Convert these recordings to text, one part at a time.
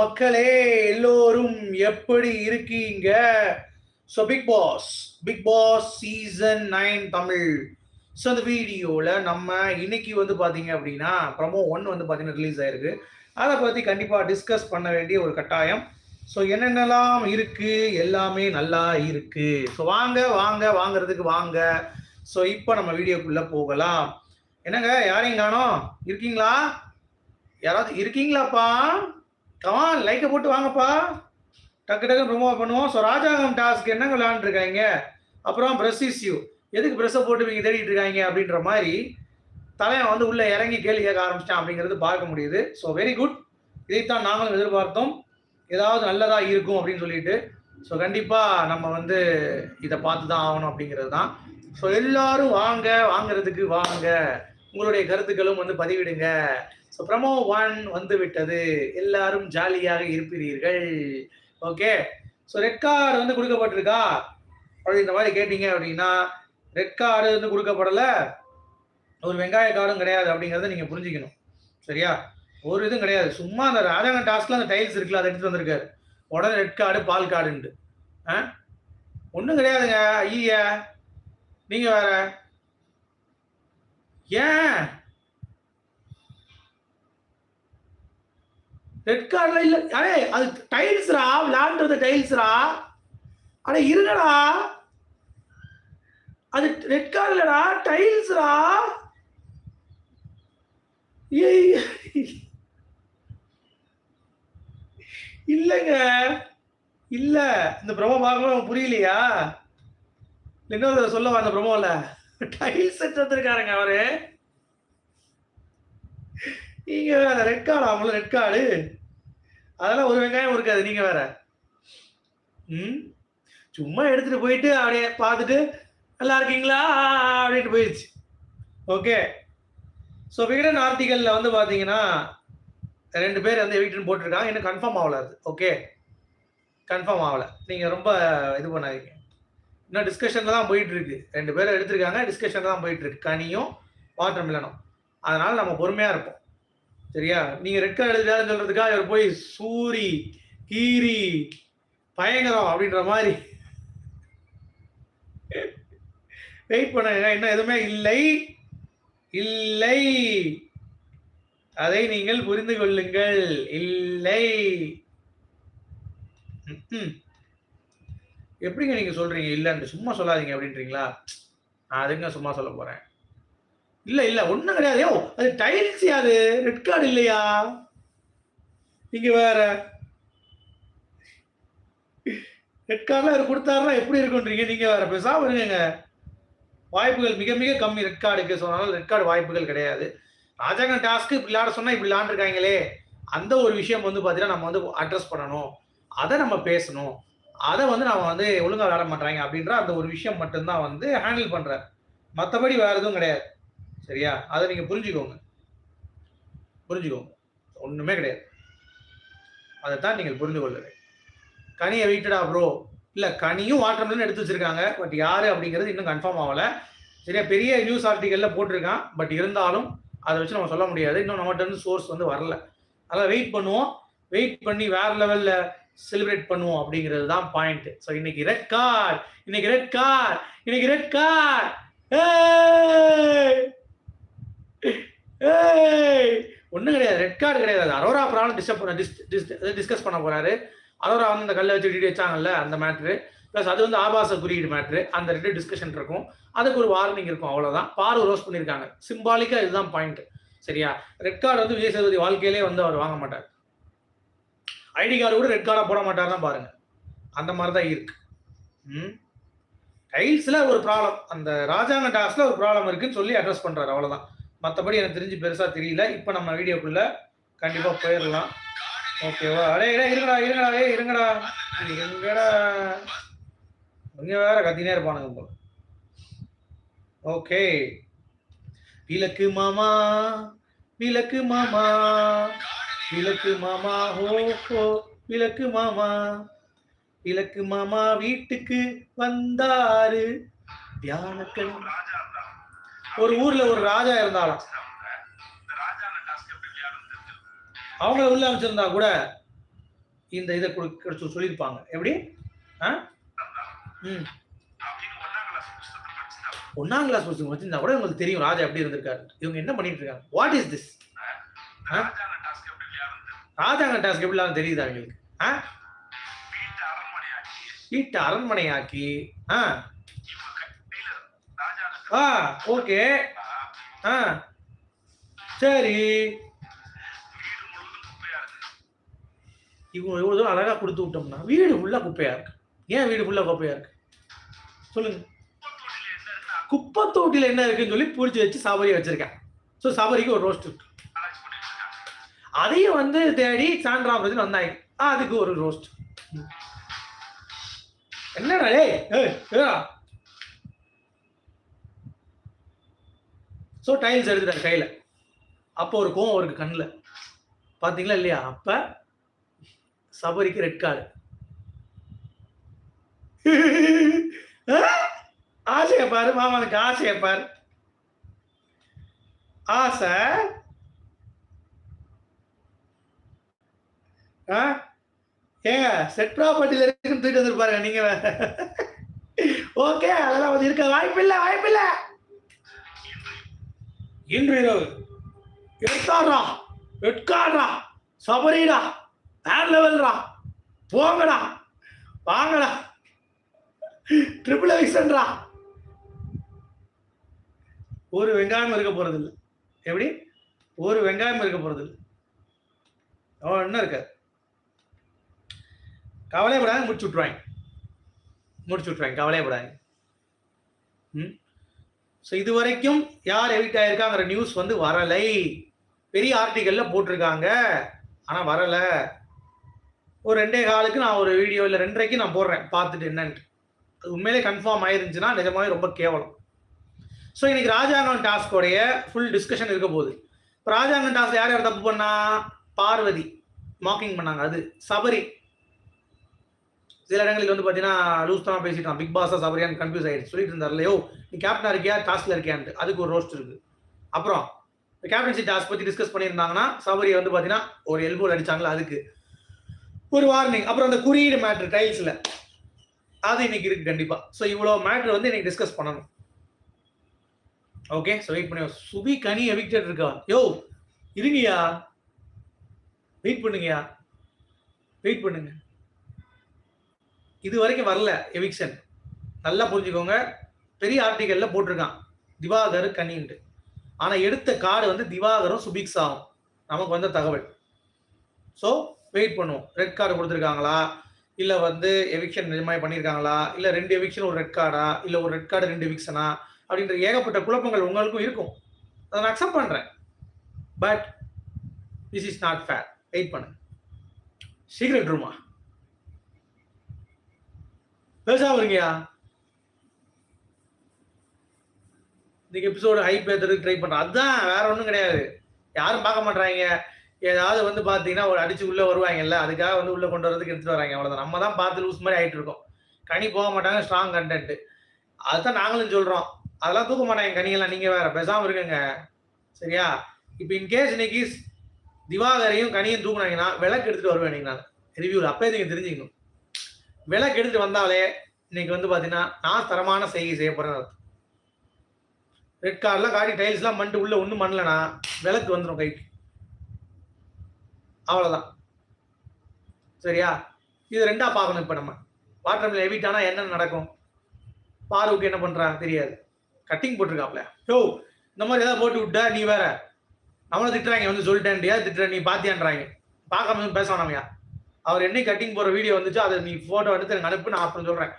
மக்களே எல்லோரும் எப்படி இருக்கீங்க? So Bigg Boss Bigg Boss season nine Tamil. So அந்த வீடியோவில் நம்ம இன்னைக்கு வந்து பார்த்தீங்க அப்படின்னா ப்ரமோ ஒன் வந்து பார்த்தீங்கன்னா ரிலீஸ் ஆயிருக்கு. அதை பற்றி கண்டிப்பாக டிஸ்கஸ் பண்ண வேண்டிய ஒரு கட்டாயம். ஸோ என்னென்னலாம் இருக்கு? எல்லாமே நல்லா இருக்கு. ஸோ வாங்க வாங்க வாங்குறதுக்கு வாங்க. ஸோ இப்போ நம்ம வீடியோக்குள்ளே போகலாம். என்னங்க யாரையும் காணோம்? இருக்கீங்களா? யாராவது இருக்கீங்களாப்பா? கமான் லைக்கை போட்டு வாங்கப்பா. டக்கு டக்கு ப்ரொமோட் பண்ணுவோம். ஸோ ராஜாங்கம் டாஸ்க் என்னங்க விளையாண்டுருக்காங்க அப்புறம் ப்ரெஸ் இஸ்யூ எதுக்கு ப்ரெஸ்ஸை போட்டு இவங்க தேடிட்டு இருக்காங்க அப்படின்ற மாதிரி தலைவன் வந்து உள்ளே இறங்கி கேள்வி கேட்க ஆரம்பிச்சிட்டான் அப்படிங்கிறது பார்க்க முடியுது. ஸோ வெரி குட் இதைத்தான் நாங்களும் எதிர்பார்த்தோம். ஏதாவது நல்லதாக இருக்கும் அப்படின்னு சொல்லிட்டு. ஸோ கண்டிப்பாக நம்ம வந்து இதை பார்த்து தான் ஆகணும் அப்படிங்கிறது தான். ஸோ எல்லாரும் வாங்க வாங்குறதுக்கு வாங்க. உங்களுடைய கருத்துக்களும் வந்து பதிவிடுங்க. ஸோ ப்ரமோ ஒன் வந்து விட்டது எல்லாரும் ஜாலியாக இருப்பீர்கள். ஓகே ஸோ ரெட் கார்டு வந்து கொடுக்கப்பட்டிருக்கா? அப்படி இந்த மாதிரி கேட்டீங்க அப்படின்னா ரெட் கார்டு வந்து கொடுக்கப்படலை. ஒரு வெங்காய கார்டும் கிடையாது அப்படிங்கிறத நீங்கள் புரிஞ்சுக்கணும். சரியா? ஒரு இதுவும் கிடையாது. சும்மா அந்த ராஜாங்க டாஸ்கில் அந்த டைல்ஸ் இருக்குல்ல அதை எடுத்து வந்திருக்காரு. உடனே ரெட் கார்டு பால் கார்டுன்ட்டு ஆ? ஒன்றும் கிடையாதுங்க. ஐயா. நீங்கள் வேற. ஏன்? ரெட் கார்டில் இல்லை. அடே அது டைல்ஸ்ரா விளாண்டுறது டைல்ஸ்ரா அட இருங்கடா அது ரெட் கார்டு இல்லடா டைல்ஸ்ரா இல்லைங்க. இல்ல. இந்த ப்ரமோ பார்க்கணும் புரியலையா? இன்னொரு சொல்லவா அந்த பிரமோல டைல்ஸ் செட் வந்திருக்காருங்க அவரு. நீங்க அந்த ரெட் கார்டு அவங்களும் ரெட் கார்டு அதெல்லாம் ஒரு வெங்காயம் இருக்காது நீங்க வேற. ம்? சும்மா எடுத்துட்டு போயிட்டு அப்படியே பார்த்துட்டு நல்லா இருக்கீங்களா? அப்படின்ட்டு போயிடுச்சு ஓகே. ஸோ விகடன் ஆர்டிகல்ல வந்து பார்த்தீங்கன்னா ரெண்டு பேர் வந்து எவிக்டன் போட்டிருக்காங்க. இன்னும் கன்ஃபார்ம் ஆகல அது. ஓகே. கன்ஃபார்ம் ஆகல. நீங்கள் ரொம்ப இது பண்ணாதீங்க. இன்னும் டிஸ்கஷனில் தான் போயிட்டு இருக்கு ரெண்டு பேரும் எடுத்திருக்காங்க. டிஸ்கஷன் தான் போயிட்டு இருக்கு கனியும் வாட்டர் மில்லனும் அதனால நம்ம பொறுமையாக இருப்போம். சரியா? நீங்கள் ரெட் கார்டு எழுதாதுன்னு சொல்றதுக்காக இவர் போய் சூரி கீரி பயங்கரம் அப்படின்ற மாதிரி. வெயிட் பண்ணுங்க என்ன எதுவுமே இல்லை. இல்லை. அதை நீங்கள் புரிந்து கொள்ளுங்கள். இல்லை. எப்படிங்க நீங்க சொல்றீங்க? இல்லைன்னு சும்மா சொல்லாதீங்க அப்படின்றீங்களா? நான் அதுங்க சும்மா சொல்ல போறேன். இல்லை இல்லை ஒன்றும் கிடையாது. ஏ அது டைல்ஸ் யாரு ரெட் கார்டு இல்லையா? நீங்கள் வேற. ரெட் கார்டுலாம் அவர் கொடுத்தாருன்னா எப்படி இருக்குன்றீங்க நீங்கள் வேற பேசாம இருங்க வாய்ப்புகள் மிக மிக கம்மி. ரெட் கார்டுக்கு சொன்னாலும் ரெட் கார்டு வாய்ப்புகள் கிடையாது. ராஜாங்க டாஸ்க்கு இப்படி விளாட சொன்னால் இப்படி விளாண்டுருக்காங்களே அந்த ஒரு விஷயம் வந்து பார்த்தீங்கன்னா நம்ம வந்து அட்ரஸ் பண்ணணும். அதை நம்ம பேசணும். அதை வந்து நம்ம வந்து ஒழுங்காக விளையாட மாட்டாங்க அப்படின்ற அந்த ஒரு விஷயம் மட்டும்தான் வந்து ஹேண்டில் பண்றாரு. மற்றபடி வேறு எதுவும் கிடையாது. சரியா? அதை நீங்கள் புரிஞ்சுக்கோங்க. புரிஞ்சுக்கோங்க. ஒன்றுமே கிடையாது. அதைத்தான் நீங்கள் புரிந்து கொள்ளுங்க கனியை வெயிட்டடா ப்ரோ இல்லை கனியும் வாட்டர் எடுத்து வச்சிருக்காங்க. பட் யார் அப்படிங்கிறது இன்னும் கன்ஃபார்ம் ஆகலை. சரியா? பெரிய நியூஸ் ஆர்டிகல்ல போட்டிருக்கான். பட் இருந்தாலும் அதை வச்சு நம்ம சொல்ல முடியாது. இன்னும் நம்மகிட்ட இருந்து சோர்ஸ் வந்து வரல. அதெல்லாம் வெயிட் பண்ணுவோம். வெயிட் பண்ணி வேற லெவலில் செலிப்ரேட் பண்ணுவோம் அப்படிங்கிறது தான் பாயிண்ட் ஸோ இன்னைக்கு ரெட் கார்டு இன்னைக்கு ரெட் கார் இன்னைக்கு ரெட் கார் ஏய் ஒன்றும் கிடையாது. ரெட் கார்டு கிடையாது அரோரா ப்ராப்ளம் டிஸ்டர்ப் டிஸ்கஸ் பண்ண போறாரு. அரோரா வந்து இந்த கல்லை வச்சு டிடி வச்சாங்கல்ல அந்த மேட்ரு ப்ளஸ் அது வந்து ஆபாச குறியீடு மேட்ரு அந்த ரெண்டு டிஸ்கஷன் இருக்கும். அதுக்கு ஒரு வார்னிங் இருக்கும். அவ்வளோதான் பாரு ரோஸ் பண்ணியிருக்காங்க சிம்பாலிக்காக இதுதான் பாயிண்ட் சரியா? ரெட் கார்டு வந்து விஜய் சேதுபதி வாழ்க்கையிலே வந்து அவர் வாங்க மாட்டார். ஐடி கார்டு கூட ரெட் கார்டாக போட தான் பாருங்க. அந்த மாதிரி தான் இருக்கு. ம்? டைல்ஸில் ஒரு ப்ராப்ளம் அந்த ராஜாங்க டாஸ்ல ஒரு ப்ராப்ளம் இருக்குன்னு சொல்லி அட்ரஸ் பண்ணுறாரு அவ்வளோதான் மற்றபடி எனக்கு தெரிஞ்சு பெருசாக தெரியல. இப்போ நம்ம வீடியோக்குள்ள கண்டிப்பாக போயிடலாம் ஓகேவா? அடே இடே இருங்கடா இருங்கடா அடே இருங்கடா. எங்கடா? இங்க வேற கத்தினே இருப்பானுங்க போல. ஓகே. விளக்கு மாமா விளக்கு மாமா விளக்கு மாமா ஹோ ஹோ விளக்கு மாமா விளக்கு மாமா வீட்டுக்கு வந்தாரு. தியானக்கண் ஒரு ஊர்ல ஒரு ராஜா இருந்தாலும் அவங்கள உள்ள அமைச்சிருந்தா கூட இந்த இதை கொடுக்க சொல்லியிருப்பாங்க. எப்படி? ஆ? ம். ஒன்னாம் கிளாஸ் புத்தகம் வச்சிருந்தா கூட உங்களுக்கு தெரியும் ராஜா எப்படி இருந்திருக்காரு. இவங்க என்ன பண்ணிட்டு இருக்காங்க? வாட் இஸ் திஸ் ஆ? ராஜாங்க டாஸ்க் எப்படி இல்லாமல் தெரியுதா எங்களுக்கு? ஆ? வீட்டை அரண்மனையாக்கி. ஆ? ஆ ஓகே. ஆ. சரி. இவங்க இவ்வளோ தூரம் அழகாக கொடுத்து விட்டோம்னா வீடு ஃபுல்லாக குப்பையாக இருக்கு? ஏன் வீடு ஃபுல்லாக குப்பையாக இருக்கு? சொல்லுங்க. குப்பை தொட்டியில் என்ன இருக்குன்னு சொல்லி பிடிச்சி வச்சு சபரி வச்சிருக்கேன். ஸோ சபரிக்கு ஒரு ரோஸ்ட் இருக்கு. அதையும் வந்து தேடி சாண்ட்ராபதி வந்தாங்க. ஆ, அதுக்கு ஒரு ரோஸ்ட் என்னடா ஏய் ஏ ஸோ டைல்ஸ் எடுத்துட்டாரு கையில். அப்போ ஒரு கோவம் அவருக்கு கண்ணில். பார்த்தீங்களா இல்லையா? அப்போ சபரிக்கு ரெட் கார்டு ஆசையை பாரு மாமனுக்கு ஆசையை பாரு. ஆசை? ஆ? ஏங்க செட் ப்ராப்பர்ட்டியில் இருக்குன்னு தூக்கிட்டு வந்துருப்பாருங்க நீங்கள் ஓகே அதெல்லாம் வந்து இருக்க வாய்ப்பில்லை வாய்ப்பில்லை. இன்று இரவு. எடுத்தாடுறா எடுக்காடுறா சபரிடா? வேற லெவல்ரா? போங்கடா. வாங்கடா. ட்ரிபிள் எக்ஸ்டன்டா ஒரு வெங்காயம் இருக்க போறது இல்லை எப்படி? ஒரு வெங்காயம் இருக்க போறது இல்லை அவன் என்ன இருக்காது கவலைப்படாத முடிச்சு விட்ருவாங்க முடிச்சு விட்ருவாங்க கவலைப்படாங்க ம்? ஸோ இது வரைக்கும் யார் எவிட் ஆயிருக்காங்கிற நியூஸ் வந்து வரலை. பெரிய ஆர்டிக்கல்ல போட்டிருக்காங்க. ஆனால் வரலை. ஒரு ரெண்டே காலுக்கு நான் ஒரு வீடியோ இல்லை ரெண்டரைக்கு நான் போடுறேன். பார்த்துட்டு என்னன்ட்டு. அது உண்மையிலே கன்ஃபார்ம் ஆயிருந்துச்சுன்னா நிஜமாவே ரொம்ப கேவலம். ஸோ இன்னைக்கு ராஜாங்கம் டாஸ்கோடைய ஃபுல் டிஸ்கஷன் இருக்க போகுது. இப்போ ராஜாங்கம் டாஸ்க் யார் யார் தப்பு பண்ணா? பார்வதி. மாக்கிங் பண்ணாங்க. அது சபரி. சில இடங்களில் வந்து பார்த்தீங்கன்னா லூஸ் தான் பேசிட்டான். பிக் பாஸா சபரியான்னு கன்ஃபியூஸ் ஆயிடுச்சு. சொல்லிட்டு இருந்தார்ல நீ கேப்டனா இருக்கியா? டாஸ்க்ல இருக்கியான்ட்டு. அதுக்கு ஒரு ரோஸ்ட் இருக்கு. அப்புறம் இந்த கேப்டன்சி டாஸ்க் பத்தி டிஸ்கஸ் பண்ணியிருந்தாங்கன்னா சபரியை வந்து பார்த்தீங்கன்னா ஒரு எல்போல் அடிச்சாங்களா அதுக்கு. ஒரு வார்னிங் அப்புறம் அந்த குறியீடு மேட்ரு டைல்ஸ்ல அது இன்னைக்கு இருக்கு கண்டிப்பா. ஸோ இவ்வளோ மேட்ரு வந்து இன்னைக்கு டிஸ்கஸ் பண்ணணும். ஓகே ஸோ வெயிட் பண்ணி. சுபி கனி எவிக்டட் இருக்கா? யோ இருங்கய்யா. வெயிட் பண்ணுங்கய்யா. வெயிட் பண்ணுங்க. இது வரைக்கும் வரல எவிக்ஷன் நல்லா புரிஞ்சுக்கோங்க. பெரிய ஆர்டிக்கல்ல போட்டிருக்கான். திவாகர் கனின்ட்டு ஆனால் எடுத்த கார்டு வந்து திவாகரும் சுபிக்ஸ் ஆகும் நமக்கு வந்த தகவல். ஸோ வெயிட் பண்ணுவோம். ரெட் கார்டு கொடுத்துருக்காங்களா? இல்லை வந்து எவிக்ஷன் நிஜமாய் பண்ணியிருக்காங்களா இல்லை ரெண்டு எவிக்ஷன் ஒரு ரெட் கார்டா இல்லை ஒரு ரெட் கார்டு ரெண்டு எவிக்ஷனா அப்படின்ற ஏகப்பட்ட குழப்பங்கள் உங்களுக்கும் இருக்கும். அதை நான் அக்செப்ட் பண்ணுறேன் but this is not fair wait பண்ணு சீக்ரெட் ரூமா பேசாம இருங்கயா இன்னைக்கு எபிசோடு ஹைப் ஏற்றுறதுக்கு ட்ரை பண்றேன் அதுதான் வேற ஒன்றும் கிடையாது. யாரும் பார்க்க மாட்டாங்க ஏதாவது வந்து பார்த்தீங்கன்னா ஒரு அடிச்சு உள்ளே வருவாங்கல்ல அதுக்காக வந்து உள்ளே கொண்டு வரதுக்கு எடுத்துட்டு வராங்க அவ்வளோதான் நம்ம தான் பார்த்து லூஸ் மாதிரி ஆகிட்டு இருக்கோம். கனி போக மாட்டாங்க ஸ்ட்ராங் கண்டென்ட் அதுதான் நாங்களும் சொல்கிறோம் அதெல்லாம் தூக்க மாட்டாங்க கனியெல்லாம். நீங்கள் வேற பேசாமல் இருக்குங்க சரியா? இப்போ இன்கேஸ் இன்னைக்கு திவாகரையும் கனியும் தூக்குனாங்கன்னா விளக்கு எடுத்துட்டு வருவேன் நீங்கள் நான். ரிவ்யூவில் அப்போ நீங்கள் தெரிஞ்சுக்கணும்? விளக்கு எடுத்துட்டு வந்தாலே இன்னைக்கு வந்து பார்த்தீங்கன்னா நான் தரமான செய்கை செய்ய போறேன் ரெட் கார்டெலாம் காட்டி டைல்ஸ்லாம் பண்ணிட்டு உள்ள ஒன்றும் பண்ணலனா விளக்கு வந்துடும் கைக்கு. அவ்வளோதான் சரியா? இது ரெண்டா பார்க்கணும் இப்போ நம்ம. வாட்டர் எவிட்டானா என்ன நடக்கும்? பாருவுக்கு என்ன பண்ணுறா தெரியாது. கட்டிங் போட்டிருக்காப்ல. யோ இந்த மாதிரி ஏதாவது போட்டு விட்டா நீ வேற. நம்மளை திட்டுறாங்க வந்து சொல்லிட்டேன்டியா திட்டுற நீ பாத்தியான்றாங்க. பார்க்காம பேச வேணாமையா அவர் என்னை கட்டிங் போற வீடியோ வந்துச்சு. அதை நீ போட்டோ எடுத்து எனக்கு அனுப்பு நான் அப்புறம் சொல்றேன்.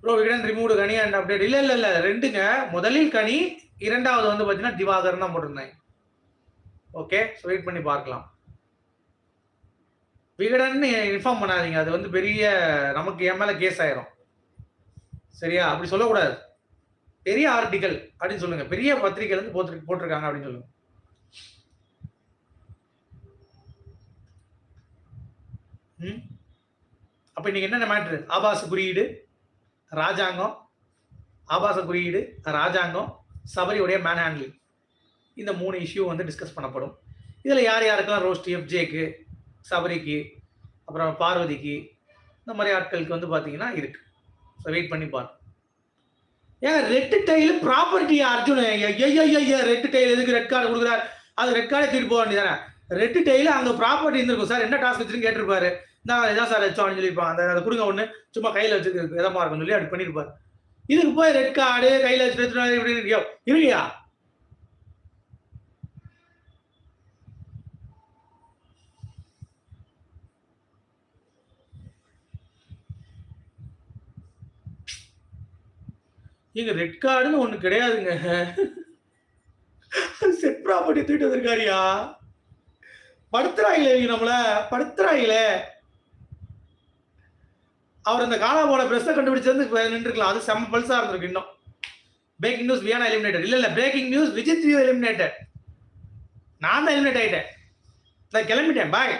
Bro Vikatan remove Kani and update இல்ல இல்ல இல்ல. ரெண்டுங்க. முதலில் கனி இரண்டாவது வந்து பாத்தீங்கன்னா திவாகர் தான் போட்டிருந்தேன் ஓகே வெயிட் பண்ணி பார்க்கலாம். விகடன் இன்ஃபார்ம் பண்ணாதீங்க. அது வந்து பெரிய நமக்கு என் மேல கேஸ் ஆயிரும். சரியா? அப்படி சொல்லக்கூடாது. பெரிய ஆர்டிக்கல் அப்படின்னு சொல்லுங்க. பெரிய பத்திரிகை வந்து போட்டு போட்டிருக்காங்க அப்படின்னு சொல்லுங்க. ம்? அப்போ இன்னைக்கு என்னென்ன மேட்ரு ஆபாச குறியீடு ராஜாங்கம் ஆபாச குறியீடு ராஜாங்கம் சபரியுடைய மேன் ஹேண்ட்லிங் இந்த மூணு இஷ்யூ வந்து டிஸ்கஸ் பண்ணப்படும். இதில் யார் யாருக்கெல்லாம் ரோஸ்ட் எஃப்ஜேக்கு சபரிக்கு அப்புறம் பார்வதிக்கு இந்த மாதிரி ஆட்களுக்கு வந்து பார்த்தீங்கன்னா இருக்கு. ஸோ வெயிட் பண்ணி பாருங்க. ஏன் ரெட்டு டைல் ப்ராப்பர்ட்டி அர்ஜுன்? ஐயோ ரெட்டு டைல் எதுக்கு ரெட் கார்டு கொடுக்குறாரு? அது ரெட் கார்டே தூக்கிட்டு போக வேண்டியதானே ரெட்டு டைல் அங்க ப்ராப்பர்ட்டி இருந்திருக்கும். சார் என்ன டாஸ்க் வச்சுன்னு கேட்டிருப்பாரு. நான் இதான் சார் வச்சோம் அப்படின்னு சொல்லிப்பான். அந்த அதை கொடுங்க ஒன்று சும்மா கையில் வச்சுருக்கு விதமா இருக்கும்னு சொல்லி அப்படி பண்ணியிருப்பாரு இதுக்கு போய் ரெட் கார்டு கையில் வச்சு எடுத்துட்டு இருக்கியோ இல்லையா இங்க ரெட் கார்டுன்னு ஒண்ணு கிடையாதுங்க. செட் ப்ராப்பர்ட்டி தூக்கிட்டு வந்திருக்காரியா படுத்துறாங்களே இவங்க நம்மள? படுத்துறாங்களே. அவர் அந்த காணா போன பிரஸ்ஸை கண்டுபிடிச்சு நின்றுக்கலாம் அது செம்ம பல்சா இருந்திருக்கு இன்னும். பிரேக்கிங் நியூஸ் வியானா எலிமினேட்டட் இல்ல இல்ல breaking news Vijith view eliminated நான் தான் எலிமினேட் ஆயிட்டேன். நான் கிளம்பிட்டேன். பாய்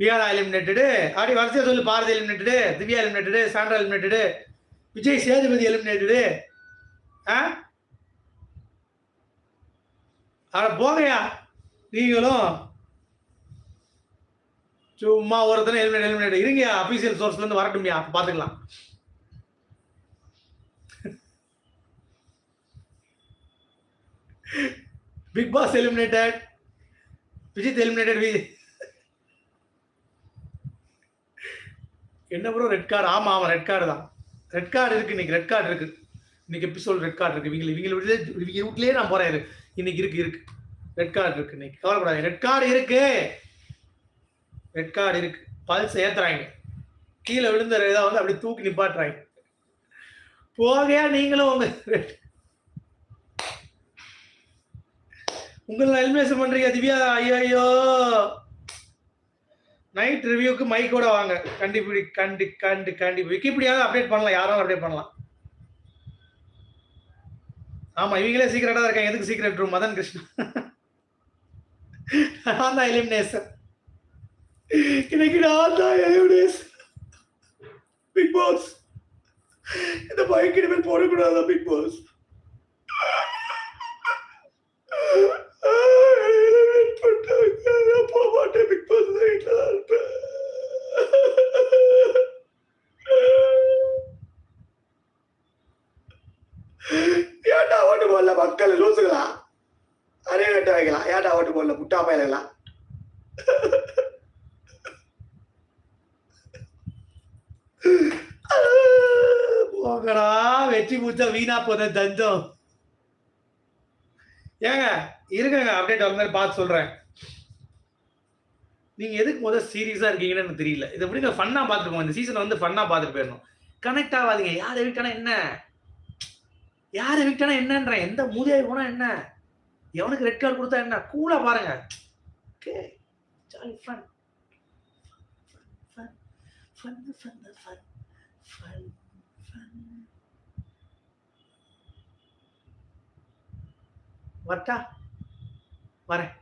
வியானா எலிமினேட்டடு அப்படி வரிசையா சொல்லு. Bharathi eliminated Divya eliminated Sandra eliminated Vijay Sethupathi eliminated ஆ? அட போங்கயா நீங்களும் சும்மா ஒருத்தனை எலிமினேட் எலிமினேட் இருங்கயா அபிஷியல் சோர்ஸ்ல இருந்து வரட்டும்யா பார்த்துக்கலாம் பாத்துக்கலாம். Bigg Boss eliminated Vijith eliminated we என்ன ப்ரோ ரெட் கார்டு ஆமாம் ஆமாம் ரெட் கார்டு தான். ரெட் கார்டு இருக்குது இன்னைக்கு ரெட் கார்டு இருக்குது இன்னைக்கு எபிசோட் ரெட் கார்டு இருக்குது இவங்களை இவங்களை வீட்லயே இவங்க வீட்லேயே நான் போகிறேன் இரு. இன்னைக்கு இருக்கு இருக்கு. ரெட் கார்டு இருக்கு இன்னைக்கு. கவலைப்படாது ரெட் கார்டு இருக்கு. ரெட் கார்டு இருக்கு. பல்ஸ் ஏத்துறாங்க. கீழே விழுந்த இதை வந்து அப்படி தூக்கி நிப்பாட்டுறாங்க. போகையா நீங்களும் உங்க உங்களை எலிமினேஷன் பண்றீங்க திவ்யா. ஐயோ நைட் ரிவ்யூக்கு மைக்கோட வாங்க. கண்டிப்பா கண்டி கண்டி கண்டிப்பா விக்கிபீடியாவது அப்டேட் பண்ணலாம். யாரும் அப்டேட் பண்ணலாம். ஆமா இவங்களே சீக்கிரட்டா இருக்காங்க. எதுக்கு சீக்கிரட் ரூம் மதன் கிருஷ்ணா. நான் தான் எலிமினேஷன் இன்னைக்கு நான் தான் எலிமினேஷன் பிக் பாஸ் இந்த பைக் இனிமேல் போடக்கூடாதா பிக் பாஸ் போக மாட்டேன் பிக் பாஸ் வீட்டில் தான் இருப்பேன் ஏன்டா ஓட்டு போடல மக்கள் லூசுங்களா அரே வெட்ட வைக்கலாம் முட்டா வெற்றி பூச்சா வீணா போத தஞ்சம் ஏங்க இருங்கங்க அப்டேட் வர மாதிரி பார்த்து சொல்றேன். நீங்க எதுக்கு முதல் சீரியஸா இருக்கீங்கன்னு எனக்கு தெரியல. இது எப்படி நான் ஃபன்னா பார்த்துருக்கோம். இந்த சீசன் வந்து ஃபன்னா பார்த்துட்டு போயிடணும். கனெக்ட் ஆகாதீங்க. யார் எவிக்டானா என்ன? யார் எவிக்டானா என்னன்றேன். எந்த மூதியாய் போனா என்ன? எவனுக்கு ரெட் கார்டு கொடுத்தா என்ன? கூலா பாருங்க. Okay jolly fun fun fun fun fun fun fun வரட்டா வரேன்.